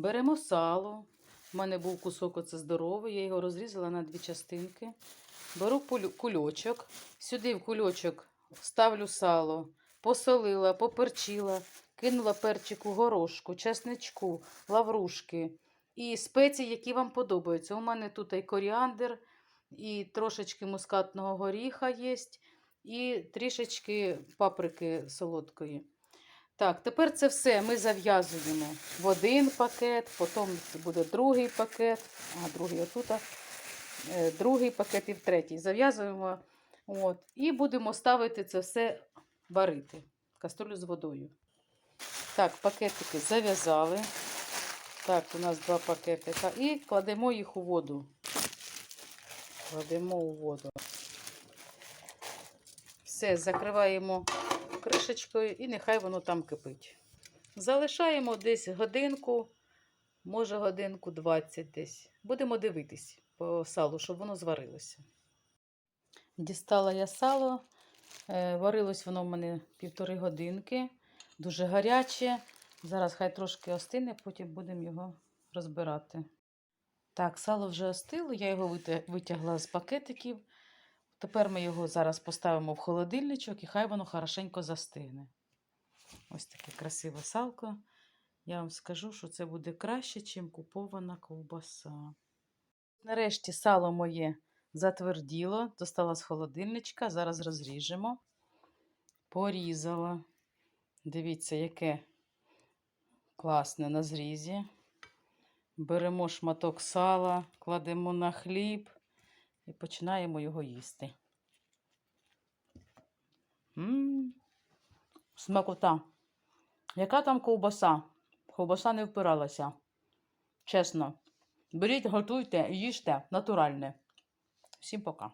Беремо сало. У мене був кусок оце здоровий, я його розрізала на дві частинки. Беру кульочок. Сюди в кульочок ставлю сало, посолила, поперчила, кинула перчику горошку, чесничку, лаврушки і спеції, які вам подобаються. У мене тут і коріандр, і трошечки мускатного горіха є, і трішечки паприки солодкої. Так, тепер це все ми зав'язуємо в один пакет, потім буде другий пакет, а другий отут, е, другий пакет і в третій. Зав'язуємо от, і будемо ставити це все варити. Каструлю з водою. Так, пакетики зав'язали. Так, у нас два пакетика. І кладемо їх у воду. Кладемо у воду. Все, закриваємо кришечкою і нехай воно там кипить. Залишаємо десь годинку, може годинку 20 десь. Будемо дивитись по салу, щоб воно зварилося. Дістала я сало, е, варилось воно в мене півтори годинки, дуже гаряче. Зараз хай трошки остине, потім будемо його розбирати. Так, сало вже остило, я його витягла з пакетиків. Тепер ми його зараз поставимо в холодильничок і хай воно хорошенько застигне. Ось таке красиве салко. Я вам скажу, що це буде краще, ніж купована ковбаса. Нарешті сало моє затверділо, достала з холодильничка, зараз розріжемо. Порізала. Дивіться, яке класне на зрізі. Беремо шматок сала, кладемо на хліб і починаємо його їсти. М, Смакота. Яка там ковбаса? Ковбаса не впиралася. Чесно. Беріть, готуйте і їжте натуральне. Всім пока.